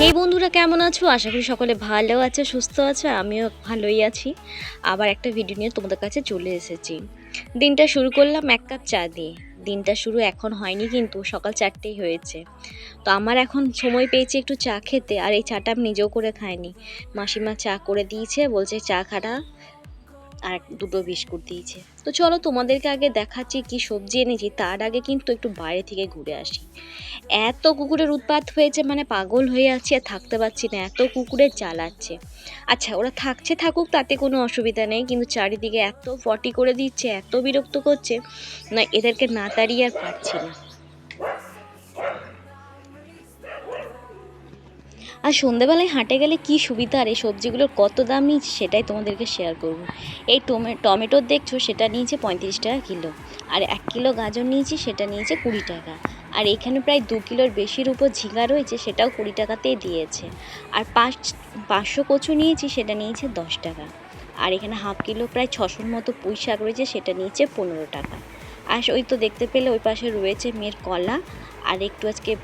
হেই বন্ধুরা, কেমন আছো? আশা করি সকলে ভালো আছে, সুস্থ আছে, আমিও ভালোই আছি। আবার একটা ভিডিও নিয়ে তোমাদের কাছে চলে এসেছি। দিনটা শুরু করলাম এক কাপ চা দিয়ে। দিনটা শুরু এখন হয়নি, কিন্তু সকাল চারটেই হয়েছে। তো আমার এখন সময় পেয়েছি একটু চা খেতে, আর এই চাটা আমি নিজেও করে খাইনি। মাসিমা চা করে দিয়েছে, বলছে চা খাটা আর দুটো বিস্কুট দিয়েছে। তো চলো তোমাদেরকে আগে দেখাচ্ছি কি সবজি এনেছি, তার আগে কিন্তু একটু বাইরে থেকে ঘুরে আসি। এত কুকুরের উৎপাত হয়েছে মানে পাগল হয়ে যাচ্ছে আর থাকতে পারছি না, এত কুকুরের চালাচ্ছে। আচ্ছা ওরা থাকছে থাকুক, তাতে কোনো অসুবিধা নেই, কিন্তু চারিদিকে এত ফটি করে দিচ্ছে, এত বিরক্ত করছে, না এদেরকে না তাড়িয়ে আর পারছি না। আর সন্ধেবেলায় হাঁটে গেলে কি সুবিধা? আর এই সবজিগুলোর কত দাম? নিয়েছে সেটাই তোমাদেরকে শেয়ার করব। এই টমে, টমেটো দেখছ, সেটা নিয়েছে পঁয়ত্রিশ টাকা কিলো। আর এক কিলো গাজর নিয়েছি, সেটা নিয়েছে কুড়ি টাকা। আর এখানে প্রায় দু কিলোর বেশির উপর ঝিঙ্গা রয়েছে, সেটাও কুড়ি টাকাতেই দিয়েছে। আর পাঁচ, পাঁচশো কচু নিয়েছি, সেটা নিয়েছে দশ টাকা। আর এখানে হাফ কিলো প্রায় ছশোর মতো পুঁই শাক রয়েছে, সেটা নিয়েছে পনেরো টাকা। আর ওই তো দেখতে পেলে ওই পাশে রয়েছে মেয়ের কলা। আর একটু আজকে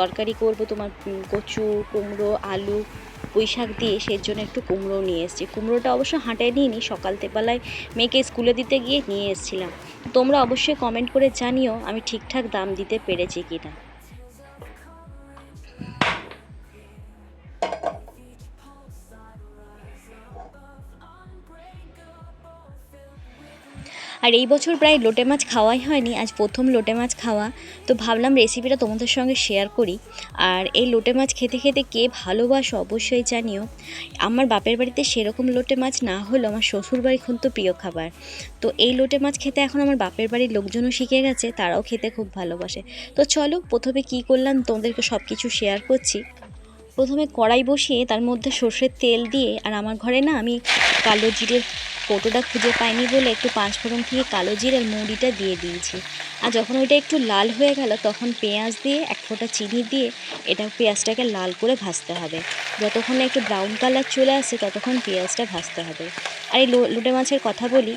তরকারি করব, তোমার কচু, কুমড়ো, আলু পুঁই শাক দিয়ে সেই জন্য একটু কুমড়ো নিয়ে এসেছি। কুমড়োটা অবশ্য হাঁটায় নিইনি, সকাল বেলায় মেয়েকে স্কুলে দিতে গিয়ে নিয়ে এসেছিলাম। তোমরা অবশ্যই কমেন্ট করে জানিও আমি ঠিকঠাক দাম দিতে পেরেছি কিনা। আর এই বছর প্রায় লোটে মাছ খাওয়াই হয়নি, আজ প্রথম লোটে মাছ খাওয়া। তো ভাবলাম রেসিপিটা তোমাদের সঙ্গে শেয়ার করি। আর এই লোটে মাছ খেতে খেতে কে ভালোবাসো অবশ্যই জানিও। আমার বাপের বাড়িতে সেরকম লোটে মাছ না হলেও আমার শ্বশুর বাড়ি খুব তো প্রিয় খাবার। তো এই লোটে মাছ খেতে এখন আমার বাপের বাড়ির লোকজনও শিখে গেছে, তারাও খেতে খুব ভালোবাসে। তো চলো, প্রথমে কি করলাম তোমাদেরকে সব কিছু শেয়ার করছি। প্রথমে কড়াই বসিয়ে তার মধ্যে সর্ষের তেল দিয়ে, আর আমার ঘরে না আমি কালো জিরের কৌটোটা খুঁজে পাইনি বলে একটু পাঁচফোড়ন থেকে কালো জিরের মুড়িটা দিয়ে দিয়েছি। আর যখন ওইটা একটু লাল হয়ে গেল, তখন পেঁয়াজ দিয়ে এক ফোঁটা চিনি দিয়ে এটা পেঁয়াজটাকে লাল করে ভাজতে হবে। যতক্ষণ একটু ব্রাউন কালার চলে আসে, ততক্ষণ পেঁয়াজটা ভাজতে হবে। আর এই লোটে মাছের কথা বলি,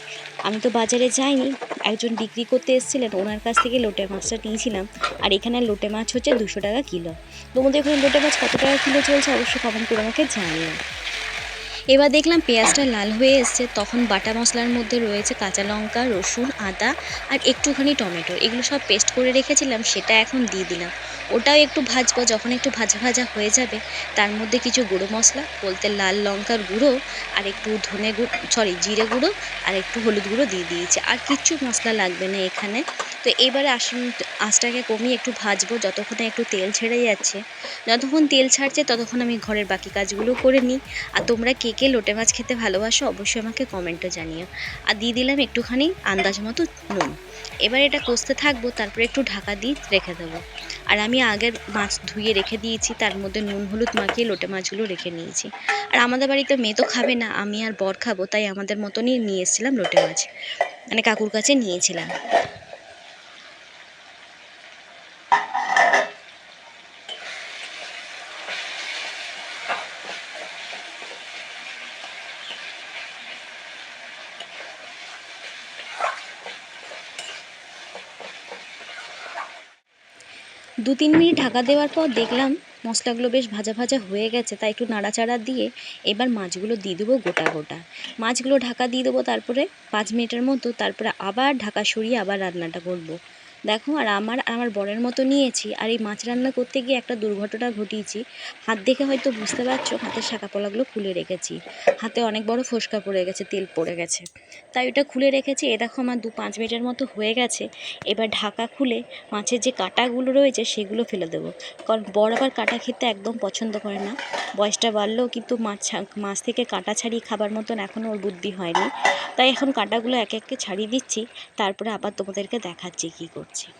আমি তো বাজারে যাইনি, একজন বিক্রি করতে এসেছিলেন, ওনার কাছ থেকে লোটে মাছটা নিয়েছিলাম, আর এখানে লোটে মাছ হচ্ছে দুশো টাকা কিলো। তোমাদের ওখানে লোটে মাছ কত টাকা কিলো চলছে? অবশ্যই কমেন্ট করে আমাকে জানিও। এবার দেখলাম পেঁয়াজটা লাল হয়ে এসছে, তখন বাটা মশলার মধ্যে রয়েছে কাঁচা লঙ্কা, রসুন, আদা আর একটুখানি টমেটো। এগুলো সব পেস্ট করে রেখেছিলাম, সেটা এখন দিয়ে দিলাম। ওটাও একটু ভাজবো, যখন একটু ভাজা ভাজা হয়ে যাবে, তার মধ্যে কিছু গুঁড়ো মশলা, বলতে লাল লঙ্কার গুঁড়ো আর একটু ধনে গুঁড়ো সরি জিরে গুঁড়ো আর একটু হলুদ গুঁড়ো দিয়ে দিয়েছি। আর কিচ্ছু মশলা লাগবে না এখানে। তো এবারে আস আঁচটাকে কমিয়ে একটু ভাজবো, যতক্ষণে একটু তেল ছেড়ে যাচ্ছে। যতক্ষণ তেল ছাড়ছে, ততক্ষণ আমি ঘরের বাকি কাজগুলো করে নিই। আর তোমরা কে কে লোটে মাছ খেতে ভালোবাসো, অবশ্যই আমাকে কমেন্টে জানিও। আর দিয়ে দিলাম একটুখানি আন্দাজ মতো নুন। এবার এটা কষতে থাকব, তারপরে একটু ঢাকা দিয়ে রেখে দেবো। আর আমি আগের মাছ ধুয়ে রেখে দিয়েছি, তার মধ্যে নুন হলুদ মাখিয়ে লোটে মাছগুলো রেখে নিয়েছি। আর আমাদের বাড়িতে মেয়ে তো খাবে না, আমি আর বর খাব, তাই আমাদের মতনই নিয়ে এসেছিলাম লোটে মাছ। মানে কাকুর কাছে নিয়েছিলাম। দু তিন মিনিট ঢাকা দেওয়ার পর দেখলাম মশলাগুলো বেশ ভাজা ভাজা হয়ে গেছে, তাই একটু নাড়াচাড়া দিয়ে এবার মাছগুলো দিয়ে দেবো গোটা গোটা। মাছগুলো ঢাকা দিয়ে দেবো তারপরে পাঁচ মিনিটের মতো, তারপরে আবার ঢাকা সরিয়ে আবার রান্নাটা করব। দেখো, আর আমার আমার বরের মতো নিয়েছি। আর এই মাছ রান্না করতে গিয়ে একটা দুর্ঘটনা ঘটিয়েছি। হাত দেখে হয়তো বুঝতে পারছ, হাতের শাঁকা পলাগুলো খুলে রেখেছি। হাতে অনেক বড় ফোসকা পড়ে গেছে, তেল পড়ে গেছে। তাই ওটা খুলে রেখেছি। এ দেখো, আমার দু পাঁচ মিনিটের মতো হয়ে গেছে। এবার ঢাকা খুলে মাছের যে কাঁটাগুলো রয়েছে, সেগুলো ফেলে দেবো। কারণ বড় আবার কাঁটা খেতে একদম পছন্দ করে না। বয়সটা বাড়লেও কিন্তু মাছ মাছ থেকে কাঁটা ছাড়িয়ে খাবার মতন এখনও ওর বুদ্ধি হয়নি। তাই এখন কাঁটাগুলো এক একে ছাড়িয়ে দিচ্ছি। তারপরে আবার তোমাদেরকে দেখাচ্ছি কী করছি। праці.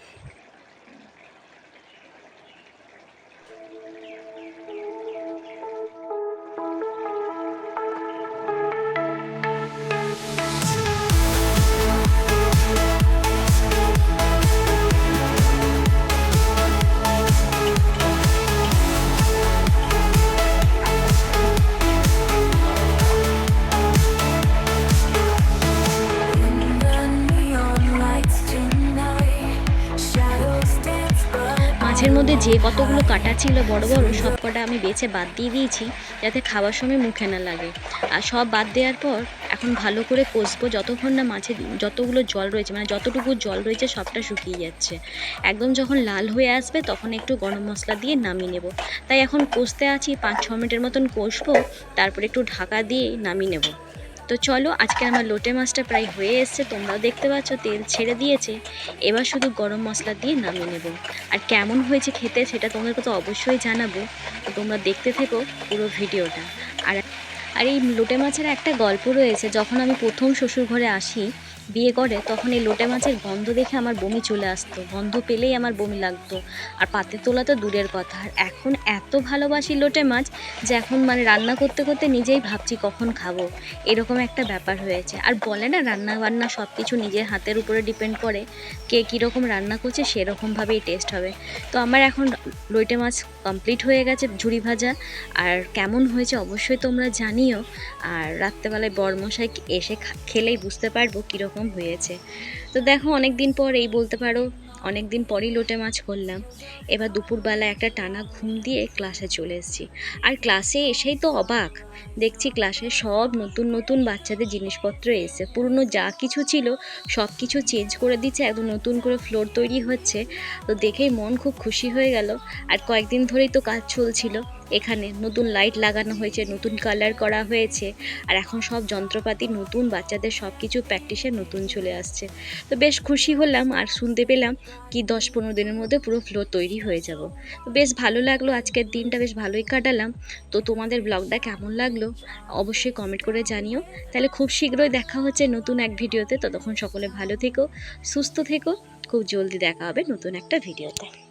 যে কতগুলো কাটা ছিল বড় বড়, সব কটা আমি বেছে বাদ দিয়ে দিয়েছি যাতে খাওয়ার সময় মুখে না লাগে। আর সব বাদ দেওয়ার পর এখন ভালো করে কষবো, যতক্ষণ না মাছে যতগুলো জল রয়েছে মানে যতটুকু জল রয়েছে সবটা শুকিয়ে যাচ্ছে। একদম যখন লাল হয়ে আসবে তখন একটু গরম মশলা দিয়ে নামিয়ে নেব। তাই এখন কষতে আছি, পাঁচ ছ মিনিটের মতন কষবো, তারপর একটু ঢাকা দিয়ে নামিয়ে নেব। তো চলো, আজকে আমার লোটে মাছটা প্রায় হয়ে এসছে, তোমরাও দেখতে পাচ্ছ, তেল ছেড়ে দিয়েছে। এবার শুধু গরম মশলা দিয়ে নামিয়ে নেব। আর কেমন হয়েছে খেতে সেটা তোমাদেরকে তো অবশ্যই জানাব। তো তোমরা দেখতে থেকো পুরো ভিডিওটা। আর আর এই লোটে মাছের একটা গল্প রয়েছে, যখন আমি প্রথম শ্বশুর ঘরে আসি বিয়ে করে, তখন এই লোটে মাছের গন্ধ দেখে আমার বমি চলে আসতো। গন্ধ পেলেই আমার বমি লাগতো। আর পাতে তোলা তো দূরের কথা। আর এখন এত ভালোবাসি লোটে মাছ যে এখন মানে রান্না করতে করতে নিজেই ভাবছি কখন খাব। এরকম একটা ব্যাপার হয়েছে। আর বলে না, রান্না বান্না সব কিছু নিজের হাতের উপরে ডিপেন্ড করে কে কীরকম রান্না করছে, সেরকমভাবেই টেস্ট হবে। তো আমার এখন লোটে মাছ কমপ্লিট হয়ে গেছে ঝুড়ি ভাজা। আর কেমন হয়েছে অবশ্যই তোমরা জানিও। আর রাত্রেবেলায় বরমশাই এসে খেলেই বুঝতে পারব কীরকম হয়েছে। তো দেখো অনেক দিন পর এই বলতে পারো অনেক দিন পরই লোটে মাছ করলাম। এবার দুপুরবেলা একটা টানা ঘুম দিয়ে ক্লাসে চলে এসেছি। আর ক্লাসে এসেই তো অবাক। দেখছি ক্লাসে সব নতুন নতুন বাচ্চাদের জিনিসপত্র এসে পুরনো যা কিছু ছিল, সব কিছু চেঞ্জ করে দিচ্ছে, একদম নতুন করে ফ্লোর তৈরি হচ্ছে। তো দেখেই মন খুব খুশি হয়ে গেল। আর কয়েকদিন ধরেই তো কাজ চলছিল। এখানে নতুন লাইট লাগানো হয়েছে, নতুন কালার করা হয়েছে, আর এখন সব যন্ত্রপাতি নতুন, বাচ্চাদের সব কিছু প্র্যাকটিসে নতুন চলে আসছে। তো বেশ খুশি হলাম আর শুনতে পেলাম কি দশ পনেরো দিনের মধ্যে পুরো ফ্লোর তৈরি হয়ে যাব। তো বেশ ভালো লাগল, আজকের দিনটা বেশ ভালোই কাটালাম। তো তোমাদের ব্লগটা কেমন লাগল অবশ্যই কমেন্ট করে জানিও। তাহলে খুব শীঘ্রই দেখা হচ্ছে নতুন এক ভিডিওতে ততক্ষণ সকলে ভালো থেকো, সুস্থ থেকো। খুব জলদি দেখা হবে নতুন একটা ভিডিওতে